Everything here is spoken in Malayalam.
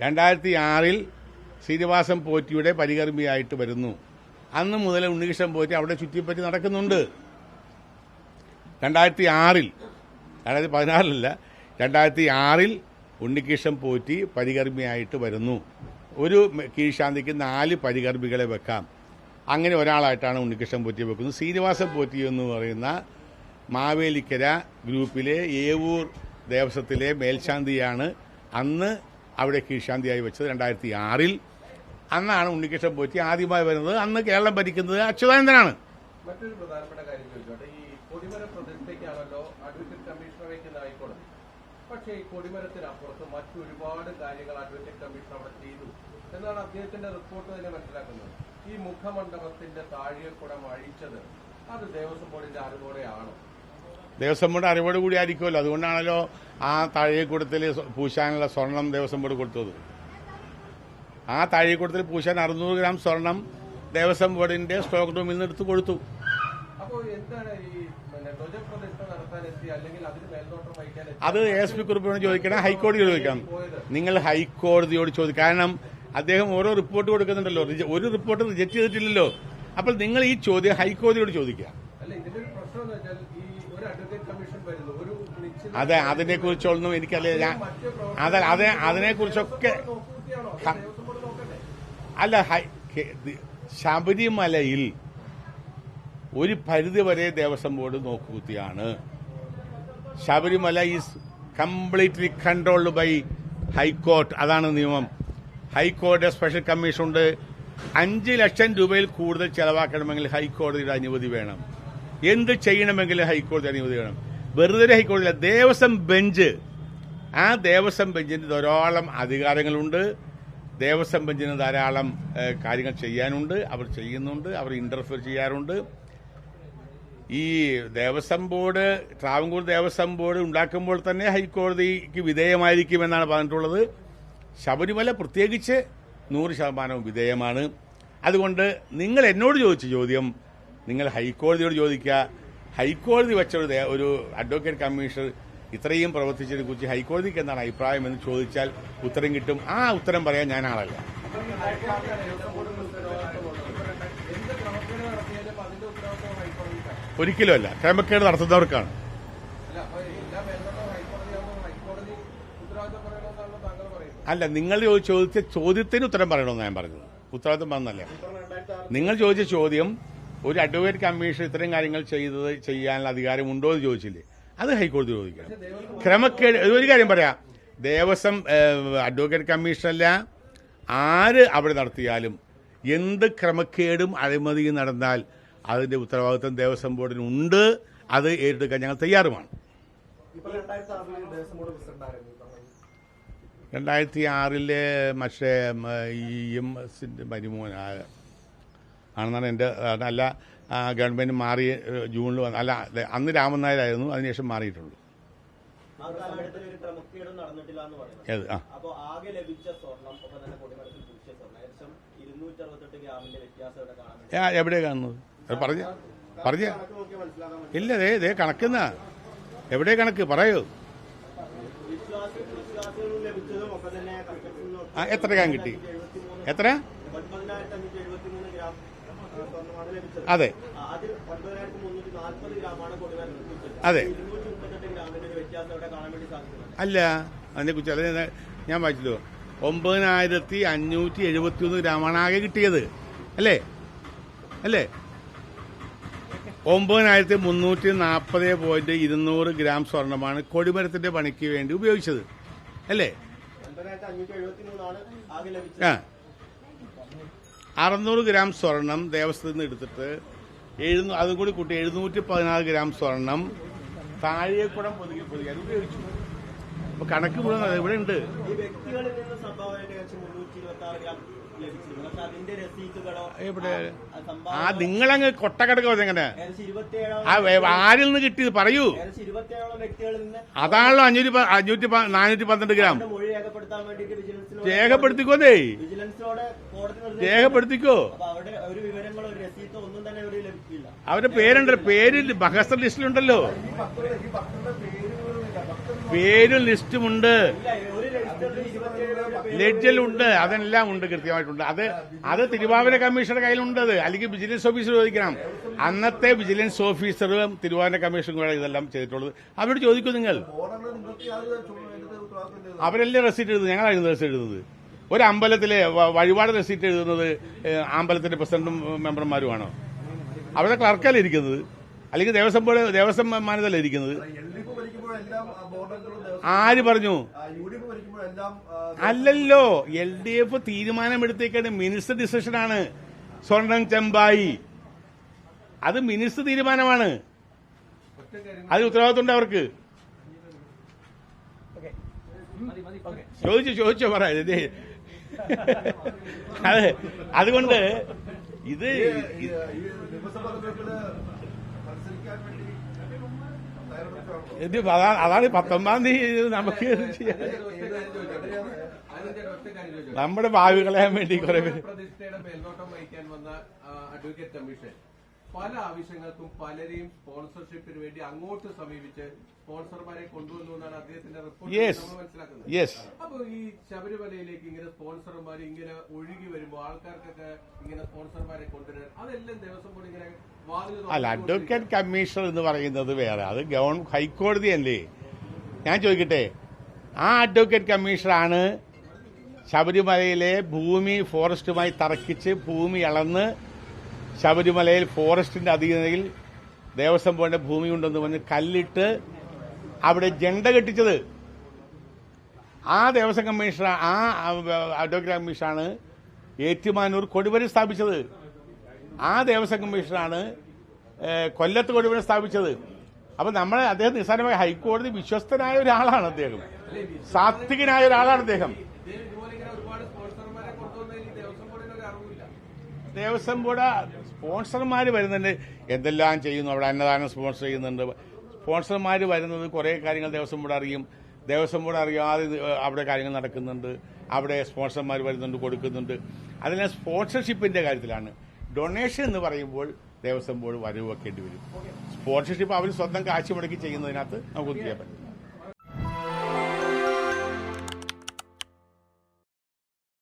രണ്ടായിരത്തി ആറിൽ ശ്രീനിവാസൻ പോറ്റിയുടെ പരികർമ്മിയായിട്ട് വരുന്നു. അന്ന് മുതൽ ഉണ്ണികൃഷ്ണൻ പോറ്റി അവിടെ ചുറ്റിപ്പറ്റി നടക്കുന്നുണ്ട്. രണ്ടായിരത്തി ആറിൽ രണ്ടായിരത്തി പതിനാറിലല്ല രണ്ടായിരത്തി ആറിൽ ഉണ്ണികൃഷ്ണൻ പോറ്റി പരികർമ്മിയായിട്ട് വരുന്നു. ഒരു കീഴ്ശാന്തിക്ക് നാല് പരികർമ്മികളെ വെക്കാം. അങ്ങനെ ഒരാളായിട്ടാണ് ഉണ്ണികൃഷ്ണൻ പോറ്റി വെക്കുന്നത്. ശ്രീനിവാസൻ പോറ്റി എന്ന് പറയുന്ന മാവേലിക്കര ഗ്രൂപ്പിലെ ഏവൂർ ദേവസ്വത്തിലെ മേൽശാന്തിയാണ് അന്ന് അവിടെ കീഴ്ശാന്തിയായി വെച്ചത് രണ്ടായിരത്തി ആറിൽ. അന്നാണ് ഉണ്ണികൃഷ്ണൻ പോറ്റി ആദ്യമായി വരുന്നത്. അന്ന് കേരളം ഭരിക്കുന്നത് അച്യുതാനന്ദനാണ്. മറ്റൊരു ഈ കൊടിമര അഡ്വക്കേറ്റ് പക്ഷേ ഈ കാര്യങ്ങൾ അഡ്വക്കേറ്റ് എന്നാണ് അദ്ദേഹത്തിന്റെ ഈ മുഖമണ്ഡപത്തിന്റെ താഴികക്കുടം അഴിച്ചത് അത് ദേവസ്വം ബോർഡിന്റെ അറിവോടെയാണോ ദേവസ്വം ബോർഡ് അറിവോട് കൂടി ആയിരിക്കുമല്ലോ. അതുകൊണ്ടാണല്ലോ ആ താഴെക്കൂടത്തിൽ പൂശാനുള്ള സ്വർണം ദേവസ്വം ബോർഡ് കൊടുത്തത്. ആ താഴെക്കൂടത്തിൽ പൂശാൻ അറുന്നൂറ് ഗ്രാം സ്വർണം ദേവസ്വം ബോർഡിന്റെ സ്റ്റോക്ക് റൂമിൽ നിന്ന് എടുത്ത് കൊടുത്തു. അത് എസ് പി കുറിപ്പിനോട് ചോദിക്കണം ഹൈക്കോടതിയോട് ചോദിക്കണം. നിങ്ങൾ ഹൈക്കോടതിയോട് ചോദിക്കും കാരണം അദ്ദേഹം ഓരോ റിപ്പോർട്ട് കൊടുക്കുന്നുണ്ടല്ലോ. ഒരു റിപ്പോർട്ട് റിജക്ട് ചെയ്തിട്ടില്ലല്ലോ. അപ്പോൾ നിങ്ങൾ ഈ ചോദ്യം ഹൈക്കോടതിയോട് ചോദിക്കുക അല്ല ഇതിന്റെ ഒരു പ്രശ്നം എന്ന് വെച്ചാൽ ഈ ഒരു അഡ്വക്കേറ്റ് കമ്മീഷൻ വരുന്നു ഒരു നിശ്ചിത അതെ അതിനെ കുറിച്ചൊന്നും എനിക്കറിയില്ല ഞാൻ അതെ അതെ അതിനെ കുറിച്ചൊക്കെ അല്ല ശബരിമലയിൽ ഒരു പരിധി വരെ Devaswom board നോക്കുകുത്തിയാണ്. Sabarimala is completely controlled by high court. അതാണ് നിയമം. ഹൈക്കോടതി സ്പെഷ്യൽ കമ്മീഷൻ ഉണ്ട് അഞ്ച് ലക്ഷം രൂപയിൽ കൂടുതൽ ചെലവാക്കണമെങ്കിൽ ഹൈക്കോടതിയുടെ അനുമതി വേണം. എന്ത് ചെയ്യണമെങ്കിൽ ഹൈക്കോടതി അനുമതി വേണം? വെറുതെ ഹൈക്കോടതി ദേവസ്വം ബെഞ്ച്. ആ ദേവസ്വം ബെഞ്ചിന് ധാരാളം അധികാരങ്ങളുണ്ട്. ദേവസ്വം ബെഞ്ചിന് ധാരാളം കാര്യങ്ങൾ ചെയ്യാനുണ്ട്. അവർ ചെയ്യുന്നുണ്ട്. അവർ ഇന്റർഫിയർ ചെയ്യാറുണ്ട്. ഈ ദേവസ്വം ബോർഡ് ട്രാവൻകൂർ ദേവസ്വം ബോർഡ് ഉണ്ടാക്കുമ്പോൾ തന്നെ ഹൈക്കോടതിക്ക് വിധേയമായിരിക്കുമെന്നാണ് പറഞ്ഞിട്ടുള്ളത്. ശബരിമല പ്രത്യേകിച്ച് നൂറ് ശതമാനവും വിധേയമാണ്. അതുകൊണ്ട് നിങ്ങൾ എന്നോട് ചോദിച്ച ചോദ്യം നിങ്ങൾ ഹൈക്കോടതിയോട് ചോദിക്കുക ഹൈക്കോടതി വെച്ചൊരു ഒരു അഡ്വക്കേറ്റ് കമ്മീഷണർ ഇത്രയും പ്രവർത്തിച്ചതിനെ കുറിച്ച് ഹൈക്കോടതിക്ക് എന്താണ് അഭിപ്രായം എന്ന് ചോദിച്ചാൽ ഉത്തരം കിട്ടും. ആ ഉത്തരം പറയാൻ ഞാൻ ആളല്ല. ഒരിക്കലും അല്ല. ക്രമക്കേട് നടത്തുന്നവർക്കാണ്. അല്ല നിങ്ങൾ ചോദിച്ച ചോദ്യത്തിന് ഉത്തരം പറയണമെന്ന് ഞാൻ പറഞ്ഞത്. ഉത്തരവാദിത്വം വന്നല്ലേ നിങ്ങൾ ചോദിച്ച ചോദ്യം ഒരു അഡ്വക്കേറ്റ് കമ്മീഷൻ ഇത്തരം കാര്യങ്ങൾ ചെയ്തത് ചെയ്യാനുള്ള അധികാരമുണ്ടോ എന്ന് ചോദിച്ചില്ലേ? അത് ഹൈക്കോടതി ചോദിക്കണം. ക്രമക്കേട് ഒരു കാര്യം പറയാം. ദേവസ്വം അഡ്വക്കേറ്റ് കമ്മീഷനല്ല ആര് അവിടെ നടത്തിയാലും എന്ത് ക്രമക്കേടും അഴിമതിയും നടന്നാൽ അതിന്റെ ഉത്തരവാദിത്വം ദേവസ്വം ബോർഡിനുണ്ട് അത് ഏറ്റെടുക്കാൻ ഞങ്ങൾ തയ്യാറുമാണ്. രണ്ടായിരത്തി ആറിലെ മറ്റേ ഈ എം എസിന്റെ മരുമോൻ ആ- ആണെന്നാണ് എന്റെ അല്ല ഗവൺമെന്റ് ഗവൺമെന്റ് മാറി ജൂണിൽ വന്ന അല്ല അന്ന് രാമൻ നായരായിരുന്നു അതിനുശേഷം മാറിയിട്ടുള്ളൂ. ഏത്? ആ. പറ്റും. കാണുന്നത്? പറഞ്ഞ പറഞ്ഞ. ഇല്ല ദേ ദേ കണക്കുന്ന. എവിടെ കണക്ക്? പറയൂ. ആ എത്ര കിട്ടി? എത്ര? വേണ്ടി അതെ അല്ല അതിനെക്കുറിച്ച് അല്ല ഞാൻ വായിച്ചല്ലോ ഒമ്പതിനായിരത്തി അഞ്ഞൂറ്റി എഴുപത്തി ഒന്ന് ഗ്രാമാണ് ആകെ കിട്ടിയത്. അല്ലേ? അല്ലേ? ഒമ്പതിനായിരത്തി മുന്നൂറ്റി നാൽപ്പത് പോയിന്റ് ഇരുന്നൂറ് ഗ്രാം സ്വർണമാണ് കൊടിമരത്തിന്റെ പണിക്ക് വേണ്ടി ഉപയോഗിച്ചത്. അല്ലേ? ആ. അറുന്നൂറ് ഗ്രാം സ്വർണം ദേവസ്ഥത്തിൽ നിന്ന് എടുത്തിട്ട് എഴുന്നൂ അതും കൂടി കൂട്ടി എഴുന്നൂറ്റി പതിനാറ് ഗ്രാം സ്വർണം. താഴെക്കുടം പൊതുക്കി പൊതുക്കി. അത് ഉപയോഗിച്ചു. അപ്പൊ കണക്ക് മുഴുവൻ ഇവിടെ ഉണ്ട്. എവിടെ? ആ നിങ്ങളങ്ങ് കൊട്ടക്കടക്ക് ആ ആരിൽ നിന്ന് കിട്ടിയത്? പറയൂ. അതാണല്ലോ അഞ്ഞൂറ്റി അഞ്ഞൂറ്റി നാനൂറ്റി പന്ത്രണ്ട് ഗ്രാം. രേഖപ്പെടുത്തിക്കോന്നേ. രേഖപ്പെടുത്തിക്കോ. അവരുടെ ഒരു വിവരങ്ങളോ ഒരു രസീതോ ഒന്നും തന്നെ ഒരു ലഭിക്കില്ല അവരുടെ പേരുണ്ട് പേര് ബഹസർ ലിസ്റ്റിലുണ്ടല്ലോ. പേരും ലിസ്റ്റുമുണ്ട്. ലെഡ്ജിലുണ്ട് അതെല്ലാം ഉണ്ട് കൃത്യമായിട്ടുണ്ട്. അത് അത് തിരുവാതിര കമ്മീഷണറുടെ കയ്യിലുണ്ട് അല്ലെങ്കിൽ വിജിലൻസ് ഓഫീസർ ചോദിക്കണം. അന്നത്തെ വിജിലൻസ് ഓഫീസറും തിരുവാതിര കമ്മീഷനും കൂടെ ഇതെല്ലാം ചെയ്തിട്ടുള്ളത്. അവരോട് ചോദിക്കൂ നിങ്ങൾ. അവരല്ലേ റെസീറ്റ് എഴുതുന്നത്? ഞങ്ങളായിരുന്നു റെസീറ്റ് എഴുതുന്നത്. ഒരു അമ്പലത്തിലെ വഴിപാട് റെസീറ്റ് എഴുതുന്നത് അമ്പലത്തിന്റെ പ്രസിഡന്റും മെമ്പർമാരുമാണോ? അവരുടെ ക്ലർക്കല്ലേ ഇരിക്കുന്നത്? അല്ലെങ്കിൽ ദേവസ്വം ബോർഡ് ദേവസ്വം മാനതല്ലേ ഇരിക്കുന്നത്? ആര് പറഞ്ഞു അല്ലല്ലോ എൽ ഡി എഫ് തീരുമാനമെടുത്തേക്കാണ് മിനിസ്റ്റർ ഡിസിഷനാണ് സ്വർണം ചെമ്പായി അത് മിനിസ്റ്റർ തീരുമാനമാണ് അത് അതിന് ഉത്തരവാദിത്വം അവർക്ക് ചോദിച്ചു ചോദിച്ചോ പറ അതെ അതുകൊണ്ട് ഇത് നിയമസഭാ തെരഞ്ഞെടുപ്പിൽ മത്സരിക്കാൻ വേണ്ടി തയ്യാറെടുക്കുകയാണോ? ഇത് അതാ- അതാണ് പത്തൊമ്പതാം തീയതി നമുക്ക്? നമ്മുടെ ഭാവി വേണ്ടി കുറെ പേര് വന്ന അഡ്വക്കേറ്റ് കമ്മീഷൻ പല ആവശ്യങ്ങൾക്കും പലരെയും സ്പോൺസർഷിപ്പിന് വേണ്ടി അങ്ങോട്ട് സമീപിച്ച് സ്പോൺസർമാരെ കൊണ്ടുവന്നു എന്നാണ് അദ്ദേഹത്തിന്റെ റിപ്പോർട്ട് നമ്മൾ മനസ്സിലാക്കുന്നത്. അപ്പൊ ഈ ശബരിമലയിലേക്ക് ഇങ്ങനെ സ്പോൺസർമാർ ഇങ്ങനെ ഒഴുകി വരുമ്പോൾ ആൾക്കാർക്കൊക്കെ ഇങ്ങനെ സ്പോൺസർമാരെ കൊണ്ടുവരാൻ അതെല്ലാം ദിവസം ബോർഡ് ഇങ്ങനെ അല്ല അഡ്വക്കേറ്റ് കമ്മീഷണർ എന്ന് പറയുന്നത് വേറെ. അത് ഗവൺ ഹൈക്കോടതി അല്ലേ? ഞാൻ ചോദിക്കട്ടെ ആ അഡ്വക്കേറ്റ് കമ്മീഷണറാണ് ശബരിമലയിലെ ഭൂമി ഫോറസ്റ്റുമായി തറക്കിച്ച് ഭൂമി അളന്ന് ശബരിമലയിൽ ഫോറസ്റ്റിന്റെ അധീനതയിൽ ദേവസ്വം ബോർഡിന്റെ ഭൂമിയുണ്ടെന്ന് പറഞ്ഞ് കല്ലിട്ട് അവിടെ ജണ്ട കെട്ടിച്ചത്. ആ ദേവസ്വം കമ്മീഷണർ ആ അഡ്വക്കേറ്റ് കമ്മീഷനാണ് ഏറ്റുമാനൂർ കൊടിവരി സ്ഥാപിച്ചത്. ആ ദേവസ്വം കമ്മീഷനാണ് കൊല്ലത്ത് കൊടിവരി സ്ഥാപിച്ചത്. അപ്പൊ നമ്മൾ അദ്ദേഹം നിസ്സാരമായി ഹൈക്കോടതി വിശ്വസ്തനായ ഒരാളാണ് അദ്ദേഹം. സാത്വികനായ ഒരാളാണ് അദ്ദേഹം. ദേവസ്വം ബോർഡ് സ്പോൺസർമാർ വരുന്നുണ്ട്. എന്തെല്ലാം ചെയ്യുന്നു? അവിടെ അന്നദാനം സ്പോൺസർ ചെയ്യുന്നുണ്ട്. സ്പോൺസർമാർ വരുന്നത് കുറേ കാര്യങ്ങൾ ദേവസ്വം ബോർഡ് അറിയും. ദേവസ്വം ബോർഡ് അറിയാതെ അവിടെ കാര്യങ്ങൾ നടക്കുന്നുണ്ട്. അവിടെ സ്പോൺസർമാർ വരുന്നുണ്ട് കൊടുക്കുന്നുണ്ട്. അതിനെ സ്പോൺസർഷിപ്പിന്റെ കാര്യത്തിലാണ്. ഡൊണേഷൻ എന്ന് പറയുമ്പോൾ ദേവസ്വം ബോർഡ് വരവ് വെക്കേണ്ടി വരും. സ്പോൺസർഷിപ്പ് അവർ സ്വന്തം കാശ് മുടക്കി ചെയ്യുന്നതിനകത്ത് നമുക്ക് ചെയ്യാൻ പറ്റും.